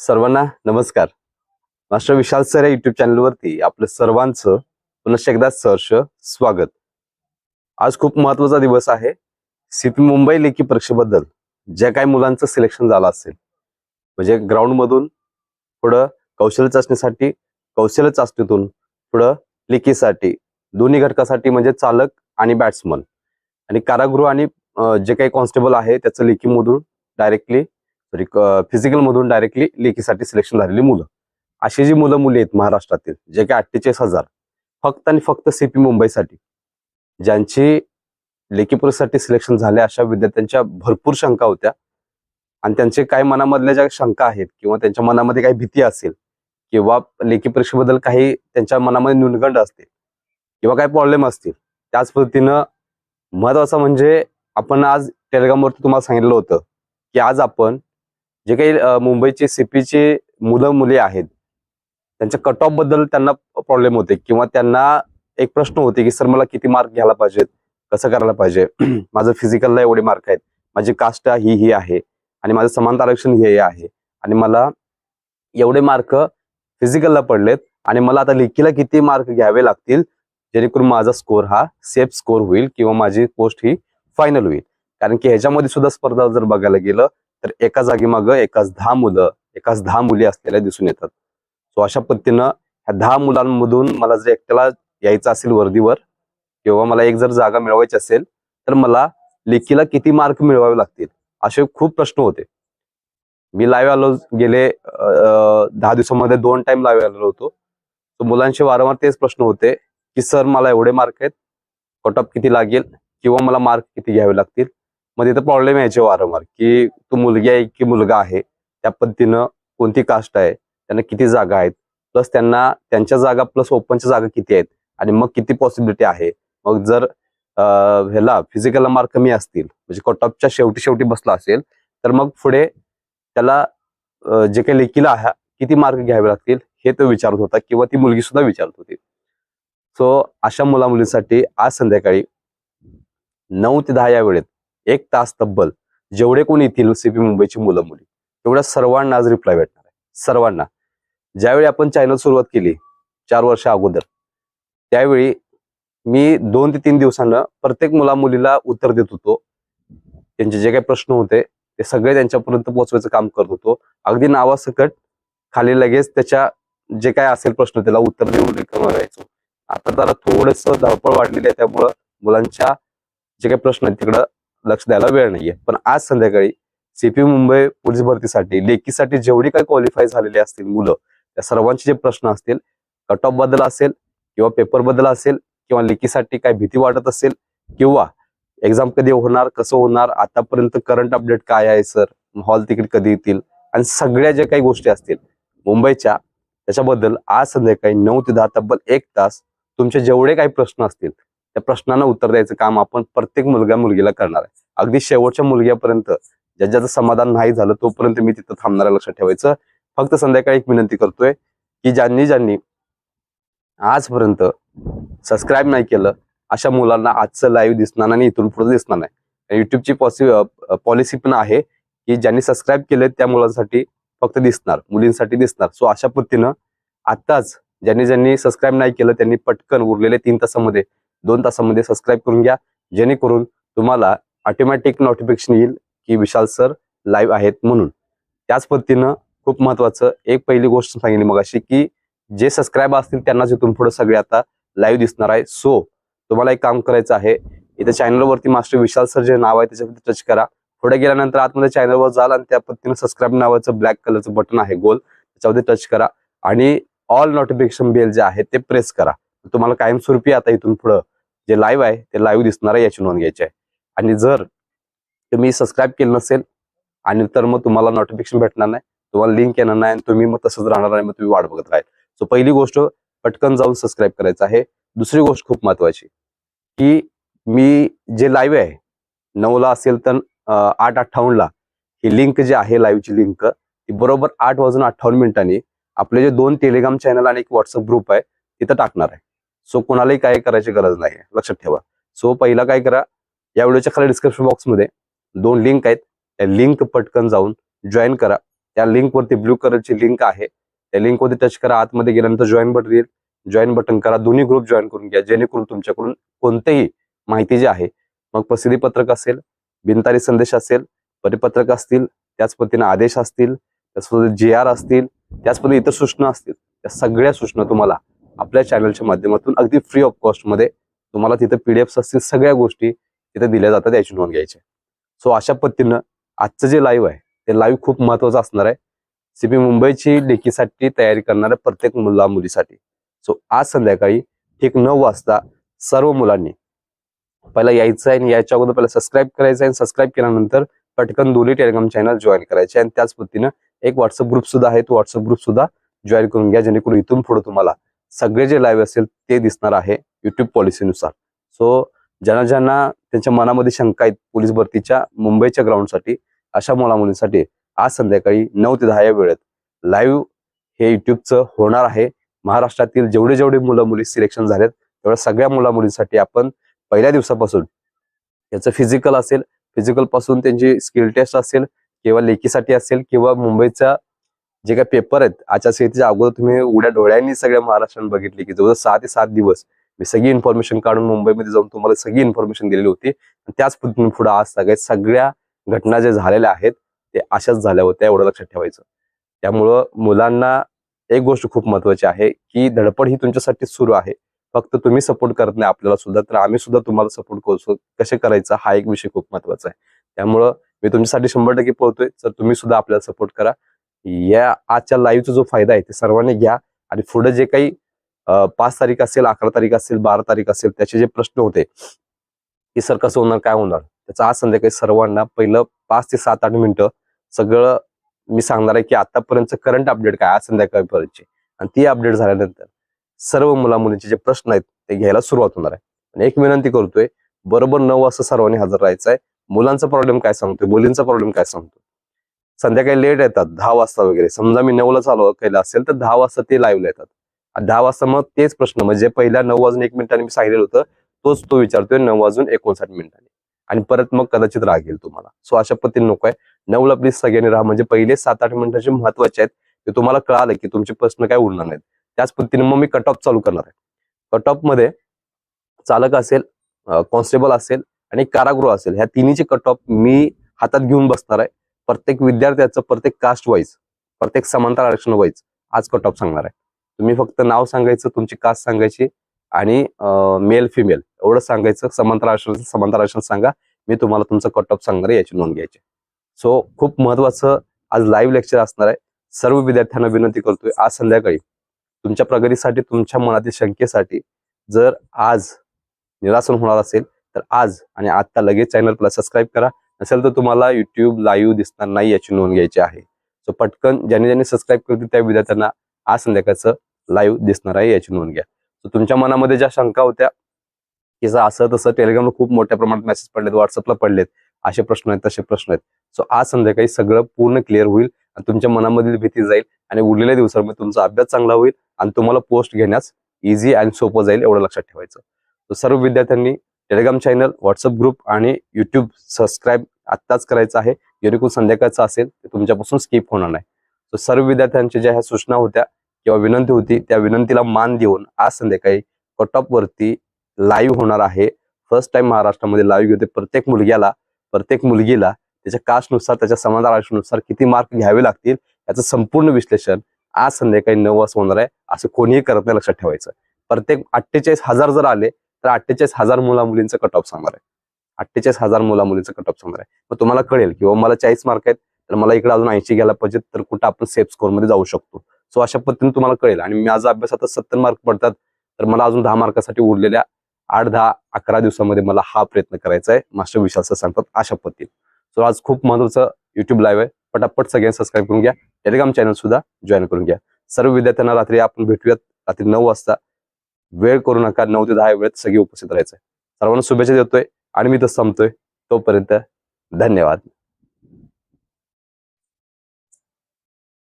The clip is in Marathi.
सर्वांना नमस्कार. मास्टर विशाल सर या युट्यूब चॅनलवरती आपलं सर्वांचं पुन्हा एकदा सहर्ष स्वागत. आज खूप महत्त्वाचा दिवस आहे. सीपी मुंबई लेखी परीक्षेबद्दल ज्या काही मुलांचं सिलेक्शन झालं असेल म्हणजे ग्राउंडमधून पुढं कौशल्य चाचणीसाठी कौशल्य चाचणीतून पुढं लेखीसाठी दोन्ही घटकासाठी म्हणजे चालक आणि बॅट्समन आणि कारागृह आणि जे काही कॉन्स्टेबल आहे त्याचं लेखीमधून डायरेक्टली सॉरी फिजिकलमधून डायरेक्टली लेखीसाठी सिलेक्शन झालेली मुलं. अशी जी मुलं मुली आहेत महाराष्ट्रातील जे काही अठ्ठेचाळीस हजार फक्त आणि फक्त सीपी मुंबईसाठी ज्यांची लेखी परीक्षेसाठी सिलेक्शन झाले अशा विद्यार्थ्यांच्या भरपूर शंका होत्या. आणि त्यांचे काही मनामधल्या ज्या शंका आहेत किंवा त्यांच्या मनामध्ये काही भीती असेल किंवा लेखी परीक्षेबद्दल काही त्यांच्या मनामध्ये न्यूनगंड असतील किंवा काही प्रॉब्लेम असतील त्याच पद्धतीनं महत्वाचं म्हणजे आपण आज टेलिग्रामवरती तुम्हाला सांगितलं होतं की आज आपण जे काही मुंबईचे सीपीचे मुलं मुली आहेत त्यांच्या कट ऑफबद्दल त्यांना प्रॉब्लेम होते किंवा त्यांना एक प्रश्न होते की सर मला किती मार्क घ्यायला पाहिजेत? कसं करायला पाहिजे? माझं फिजिकलला एवढे मार्क आहेत. माझी कास्ट ही ही आहे. आणि माझं समानता आरक्षण हे हे आहे. आणि मला एवढे मार्क फिजिकलला पडलेत आणि मला आता लेखीला किती मार्क घ्यावे लागतील जेणेकरून माझा स्कोर हा सेफ स्कोर होईल किंवा माझी पोस्ट ही फायनल होईल. कारण की ह्याच्यामध्ये सुद्धा स्पर्धा जर बघायला गेलं तर एका जागी मागं एकाच दहा मुलं एकाच दहा मुली असलेल्या दिसून येतात. सो अशा पद्धतीनं ह्या दहा मुलांमधून मला जर एकट्याला यायचं असेल वर्दीवर किंवा मला एक जर जागा मिळवायची असेल तर मला लेखीला किती मार्क मिळवावे लागतील? असे खूप प्रश्न होते. मी लाईव्ह आलो गेले दहा दिवसामध्ये दोन टाइम लाईव्ह आलेलो होतो. तर मुलांचे वारंवार तेच प्रश्न होते की सर मला एवढे मार्क आहेत. कट ऑफ किती लागेल? किंवा मला मार्क किती घ्यावे लागतील? मग तिथं प्रॉब्लेम यायचे वारंवार की तो मुलगी आहे की मुलगा आहे त्या पद्धतीनं कोणती कास्ट आहे त्यांना किती जागा आहेत प्लस त्यांना त्यांच्या जागा प्लस ओपनच्या जागा किती आहेत आणि मग किती पॉसिबिलिटी आहे. मग जर ह्याला फिजिकलला मार्क कमी असतील म्हणजे कट ऑफच्या शेवटी शेवटी बसला असेल तर मग पुढे त्याला जे काही लेखीला आहे किती मार्क घ्यावे लागतील हे तो विचारत होता किंवा ती मुलगी सुद्धा विचारत होती. सो अशा मुला मुलींसाठी आज संध्याकाळी नऊ ते दहा या वेळेत एक तास तब्बल जेवढे कोणी येतील सीपी मुंबईची मुलं मुली तेवढ्या सर्वांना आज रिप्लाय भेटणार आहे. सर्वांना. ज्यावेळी आपण चॅनल सुरुवात केली चार वर्ष अगोदर त्यावेळी मी दोन ते तीन दिवसानं प्रत्येक मुला मुलीला उत्तर देत होतो. त्यांचे जे काही प्रश्न होते ते सगळे त्यांच्यापर्यंत पोहोचवायचं काम करत होतो. अगदी नावासकट खाली लगेच त्याच्या जे काय असेल प्रश्न त्याला उत्तर देऊन करायचो. आता जरा थोडस धावपळ वाढलेली आहे त्यामुळं मुलांच्या जे काही प्रश्न आहेत तिकडं लक्ष द्यायला वेळ नाहीये. पण आज संध्याकाळी सीपी मुंबई पोलीस भरतीसाठी लेखीसाठी जेवढी काही क्वालिफाय झालेली असतील मुलं त्या सर्वांचे जे प्रश्न असतील कट ऑफबद्दल असेल किंवा पेपरबद्दल असेल किंवा लेखीसाठी काय भीती वाटत असेल किंवा एक्झाम कधी होणार कसं होणार आतापर्यंत करंट अपडेट काय आहे सर हॉल तिकीट कधी येतील? आणि सगळ्या ज्या काही गोष्टी असतील मुंबईच्या त्याच्याबद्दल आज संध्याकाळी नऊ ते दहा तब्बल एक तास तुमचे जेवढे काही प्रश्न असतील त्या प्रश्नांना उत्तर द्यायचं काम आपण प्रत्येक मुलगा मुलगीला करणार आहे. अगदी शेवटच्या मुलग्यापर्यंत ज्या ज्याचं समाधान नाही झालं तोपर्यंत मी तिथं थांबणार लक्षात ठेवायचं. फक्त संध्याकाळी एक विनंती करतोय की ज्यांनी ज्यांनी आजपर्यंत सबस्क्राईब नाही केलं अशा मुलांना आजचं लाईव्ह दिसणार नाही आणि इथून पुढे दिसणार नाही. युट्यूबची पॉसि पॉलिसी पण आहे की ज्यांनी सबस्क्राईब केले त्या मुलांसाठी फक्त दिसणार मुलींसाठी दिसणार. सो अशा पद्धतीनं आत्ताच ज्यांनी ज्यांनी सबस्क्राईब नाही केलं त्यांनी पटकन उरलेले तीन तासामध्ये दोन तासामध्ये सबस्क्राईब करून घ्या. जेणेकरून तुम्हाला ऑटोमॅटिक नोटिफिकेशन येईल की विशाल सर लाईव्ह आहेत म्हणून. त्याच पद्धतीनं खूप महत्वाचं एक पहिली गोष्ट सांगितली मग अशी की जे सबस्क्राईब असतील त्यांनाच इथून पुढे सगळे आता लाईव्ह दिसणार आहे. सो तुम्हाला एक काम करायचं आहे. इथे चॅनलवरती मास्टर विशाल सर जे नाव आहे त्याच्यावरती टच करा. पुढे गेल्यानंतर आतमध्ये चॅनलवर जाल आणि त्या पद्धतीनं सबस्क्राईब नावाचं ब्लॅक कलरचं बटन आहे गोल. त्याच्यावरती टच करा. आणि ऑल नोटिफिकेशन बेल जे आहे ते प्रेस करा. तुम्हाला कायमस्वरूपी आता इथून पुढं जे लाईव्ह आहे ते लाईव्ह दिसणार आहे याची नोंद घ्यायची आहे. आणि जर तुम्ही सबस्क्राईब केलं नसेल आणि तर मग तुम्हाला नोटिफिकेशन भेटणार नाही तुम्हाला लिंक येणार नाही आणि तुम्ही मग तसंच राहणार आहे मग तुम्ही वाट बघत राहील. सो पहिली गोष्ट पटकन जाऊन सबस्क्राईब करायचं आहे. दुसरी गोष्ट खूप महत्वाची की मी जे लाईव्ह आहे नऊला असेल तर आठ अठ्ठावन्नला ही लिंक जी आहे लाईव्हची लिंक ती बरोबर आठ वाजून अठ्ठावन्न मिनिटांनी आपले जे दोन टेलिग्राम चॅनल आणि एक व्हॉट्सअप ग्रुप आहे तिथं टाकणार आहे. सो कोणालाही काय करायची गरज नाही. लक्षात ठेवा. सो पहिला काय करा या व्हिडिओच्या खाली डिस्क्रिप्शन बॉक्समध्ये दोन लिंक आहेत. त्या लिंक पटकन जाऊन जॉईन करा. त्या लिंक वरती ब्लू कलरची लिंक आहे. त्या लिंक वरती टच करा. आतमध्ये गेल्यानंतर जॉईन बटन येईल. जॉईन बटन करा. दोन्ही ग्रुप जॉईन करून घ्या. जेणेकरून तुमच्याकडून कोणतेही माहिती जी आहे मग प्रसिद्धी पत्रक असेल बिनतारी संदेश असेल परिपत्रक असतील त्याच पद्धतीने आदेश असतील त्याच पद्धतीने जे आर असतील त्याच पद्धतीने इतर सूचना असतील त्या सगळ्या सूचना तुम्हाला आपल्या चॅनलच्या माध्यमातून अगदी फ्री ऑफ कॉस्टमध्ये तुम्हाला तिथे पीडीएफ असतील सगळ्या गोष्टी तिथे दिल्या जातात याची नोंद घ्यायची. सो अशा पद्धतीनं आजचं जे लाईव्ह आहे ते लाईव्ह खूप महत्वाचं असणार आहे. सीपी मुंबईची लेखीसाठी तयारी करणाऱ्या प्रत्येक मुला मुलीसाठी. सो आज संध्याकाळी ठीक नऊ वाजता सर्व मुलांनी पहिला यायचं आहे आणि यायच्या अगोदर पहिला सबस्क्राईब करायचं आहे. आणि सबस्क्राईब केल्यानंतर पटकन दोन्ही टेलिग्राम चॅनल जॉईन करायचे आणि त्याच पद्धतीनं एक व्हॉट्सअप ग्रुप सुद्धा आहे. तो व्हॉट्सअप ग्रुप सुद्धा जॉईन करून घ्या जेणेकरून इथून पुढे तुम्हाला सगळे जे लाईव्ह असेल ते दिसणार आहे युट्यूब पॉलिसीनुसार सो ज्यांना ज्यांना त्यांच्या मनामध्ये शंका आहेत पोलीस भरतीच्या मुंबईच्या ग्राउंडसाठी अशा मुला मुलींसाठी आज संध्याकाळी नऊ ते दहा या वेळेत लाईव्ह हे युट्यूबचं होणार आहे. महाराष्ट्रातील जेवढे जेवढे मुलं मुली सिलेक्शन झालेत तेवढ्या सगळ्या मुला मुलींसाठी आपण पहिल्या दिवसापासून याचं फिजिकल असेल फिजिकलपासून त्यांची स्किल टेस्ट असेल किंवा लेखीसाठी असेल किंवा मुंबईचा जे काही पेपर आहेत आचारसंहितेच्या अगोदर तुम्ही उड्या डोळ्यांनी सगळ्या महाराष्ट्राने बघितली की जवळ सहा ते सात दिवस मी सगळी इन्फॉर्मेशन काढून मुंबईमध्ये जाऊन तुम्हाला सगळी इन्फॉर्मेशन दिलेली होती. त्याच पद्धतीने पुढे आज सगळ्या सगळ्या घटना ज्या झालेल्या आहेत ते अशाच झाल्या होत्या एवढं लक्षात ठेवायचं. त्यामुळं मुलांना एक गोष्ट खूप महत्वाची आहे की धडपड ही तुमच्यासाठी सुरू आहे. फक्त तुम्ही सपोर्ट करत नाही आपल्याला सुद्धा तर आम्ही सुद्धा तुम्हाला सपोर्ट करू कसे करायचा? हा एक विषय खूप महत्त्वाचा आहे. त्यामुळं मी तुमच्यासाठी शंभर टक्के पोहतोय तर तुम्ही सुद्धा आपल्याला सपोर्ट करा या आजच्या लाईव्हचा जो फायदा आहे ते सर्वांनी घ्या. आणि पुढे जे काही पाच तारीख असेल अकरा तारीख असेल बारा तारीख असेल त्याचे जे प्रश्न होते की सर कसं होणार काय होणार? त्याचा आज संध्याकाळी सर्वांना पहिलं पाच ते सात आठ मिनिटं सगळं मी सांगणार आहे की आतापर्यंत करंट अपडेट काय? आज संध्याकाळपर्यंतचे. आणि ती अपडेट झाल्यानंतर सर्व मुला मुलींचे जे प्रश्न आहेत ते घ्यायला सुरुवात होणार आहे. आणि एक विनंती करतोय बरोबर नऊ वाजता सर्वांनी हजर राहायचं आहे. मुलांचा प्रॉब्लेम काय सांगतोय? मुलींचा प्रॉब्लेम काय सांगतो संध्याकाळी लेट येतात दहा वाजता वगैरे. समजा मी नऊला चालू केलं असेल तर दहा वाजता ते लाईव्ह येतात. दहा वाजता मग तेच प्रश्न म्हणजे पहिल्या नऊ वाजून एक मिनिटाने मी सांगितलेलं होतं तोच तो विचारतोय नऊ वाजून एकोणसाठ मिनिटांनी. आणि परत मग कदाचित राग येईल तुम्हाला. सो अशा पद्धतीने नको आहे. नऊला प्लीज सगळ्यांनी राहा. म्हणजे पहिले सात आठ मिनिटाचे महत्त्वाचे आहेत. ते तुम्हाला कळालं की तुमचे प्रश्न काय उडणार नाहीत. त्याच पद्धतीने मग मी कट ऑफ चालू करणार आहे. कट ऑफमध्ये चालक असेल कॉन्स्टेबल असेल आणि कारागृह असेल. ह्या तिन्हीचे कट ऑफ मी हातात घेऊन बसणार आहे. प्रत्येक विद्यार्थ्याचं प्रत्येक कास्ट वाईज प्रत्येक समांतर आरक्षण वाईज आज कट ऑफ सांगणार आहे. तुम्ही फक्त नाव सांगायचं तुमची कास्ट सांगायची आणि मेल फिमेल एवढं सांगायचं. समांतर आरक्षण समांतर आरक्षण सांगा. मी तुम्हाला तुमचं कट ऑफ सांगणार आहे याची नोंद घ्यायची. सो खूप महत्वाचं आज लाईव्ह लेक्चर असणार आहे. सर्व विद्यार्थ्यांना विनंती करतोय आज संध्याकाळी तुमच्या प्रगतीसाठी तुमच्या मनातील शंकेसाठी जर आज निरासन होणार असेल तर आज आणि आता लगेच चॅनल प्लस सबस्क्राईब करा. नसेल तर तुम्हाला युट्यूब लाईव्ह दिसणार नाही याची नोंद घ्यायची आहे. सो पटकन ज्याने ज्यांनी सबस्क्राईब करतील त्या विद्यार्थ्यांना आज संध्याकाळचं लाईव्ह दिसणार आहे याची नोंद घ्या. सो तुमच्या मनामध्ये ज्या शंका होत्या की जर असं तसं टेलिग्रामला खूप मोठ्या प्रमाणात मेसेज पडलेत व्हॉट्सअपला पडलेत असे प्रश्न आहेत तसे प्रश्न आहेत. सो आज संध्याकाळी सगळं पूर्ण क्लिअर होईल आणि तुमच्या मनामधील भीती जाईल आणि उरलेल्या दिवसामध्ये तुमचा अभ्यास चांगला होईल आणि तुम्हाला पोस्ट घेण्यास इझी आणि सोपं जाईल एवढं लक्षात ठेवायचं. तर सर्व विद्यार्थ्यांनी टेलिग्राम चॅनल व्हॉट्सअप ग्रुप आणि युट्यूब सबस्क्राईब आत्ताच करायचं आहे. जेणेकरून संध्याकाळचं असेल ते तुमच्यापासून स्किप होणार नाही. तर सर्व विद्यार्थ्यांच्या ज्या ह्या सूचना होत्या किंवा विनंती होती त्या विनंतीला मान देऊन आज संध्याकाळी कट ऑफ वरती लाईव्ह होणार आहे. फर्स्ट टाइम महाराष्ट्रामध्ये लाईव्ह घेते प्रत्येक मुलग्याला प्रत्येक मुलगीला त्याच्या कास्टनुसार त्याच्या समाधान आयुष्यानुसार किती मार्क घ्यावे लागतील याचं संपूर्ण विश्लेषण आज संध्याकाळी नऊ वाजता होणार आहे असं कोणीही करत नाही लक्षात ठेवायचं. प्रत्येक अठ्ठेचाळीस हजार जर आले तर अठ्ठेचाळीस हजार मुला मुलींचं कट ऑफ सांगणार आहे. अठ्ठेचाळीस हजार मुला मुलींचं कट ऑफ समोर आहे. मग तुम्हाला कळेल किंवा मला चाळीस मार्क आहेत तर मला इकडे अजून ऐंशी घ्यायला पाहिजे तर कुठं आपण सेफ स्कोरमध्ये जाऊ शकतो. सो अशा पद्धतीने तुम्हाला कळेल. आणि माझा अभ्यास आता सत्तर मार्क पडतात तर मला अजून दहा मार्कासाठी उरलेल्या आठ दहा अकरा दिवसामध्ये मला हा प्रयत्न करायचा आहे. मास्टर विशाल सर सांगतात अशा पद्धतीने. सो आज खूप महत्वाचं युट्यूब लाईव्ह आहे. पटापट सगळ्यांनी सबस्क्राईब करून घ्या. टेलिग्राम चॅनल सुद्धा जॉईन करून घ्या. सर्व विद्यार्थ्यांना रात्री आपण भेटूयात. रात्री नऊ वाजता. वेळ करू नका. नऊ ते दहा वेळेत सगळी उपस्थित राहायचं सर्वांना शुभेच्छा देतोय. आणि मी तर संपतोय. तोपर्यंत धन्यवाद.